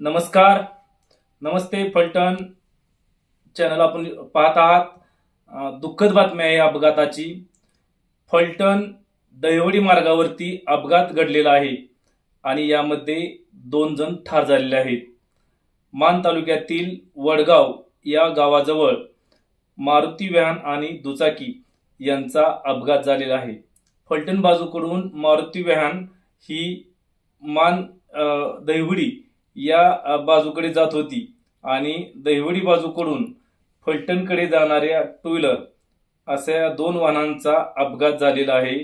नमस्कार. नमस्ते फलटण चॅनल आपण पाहत आहात. दुःखद बातमी आहे अपघाताची. फलटण दहिवडी मार्गावरती अपघात घडलेला आहे आणि यामध्ये दोन जण ठार झालेले आहेत. मान तालुक्यातील वडगाव या गावाजवळ मारुती व्हॅन आणि दुचाकी यांचा अपघात झालेला आहे. फलटण बाजूकडून मारुती व्हॅन ही मान दहिवडी या बाजूकडे जात होती आणि दहिवडी बाजूकडून फलटणकडे जाणाऱ्या टू व्हीलर अशा दोन वाहनांचा अपघात झालेला आहे.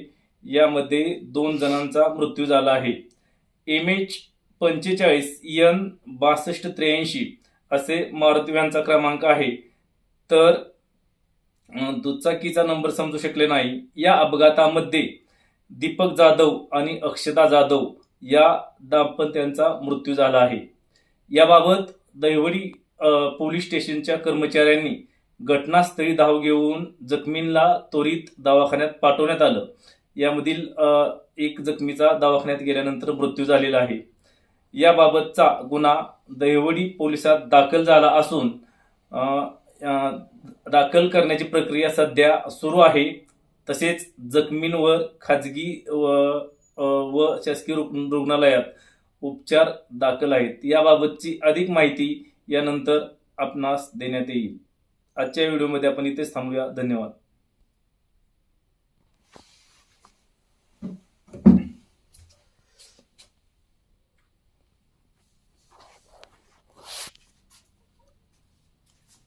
यामध्ये दोन जणांचा मृत्यू झाला आहे. एम एच पंचेचाळीस यन बासष्ट त्र्याऐंशी असे मारुती व्हॅनचा क्रमांक आहे. तर दुचाकीचा नंबर समजू शकले नाही. या अपघातामध्ये दीपक जाधव आणि अक्षता जाधव या दाम्पत्यांचा मृत्यू झाला आहे. याबाबत दैवडी पोलीस स्टेशनच्या कर्मचाऱ्यांनी घटनास्थळी धाव घेऊन जखमींना त्वरित दवाखान्यात पाठवण्यात आलं. यामधील एक जखमीचा दवाखान्यात गेल्यानंतर मृत्यू झालेला आहे. याबाबतचा गुन्हा दहिवडी पोलिसात दाखल झाला असून दाखल करण्याची प्रक्रिया सध्या सुरू आहे. तसेच जखमींवर खाजगी व व शासकीय रुग्णालयात उपचार दाखल आहेत. याबाबतची अधिक माहिती यानंतर आपणास देण्यात येईल. आजच्या व्हिडिओमध्ये आपण इथेच थांबूया. धन्यवाद.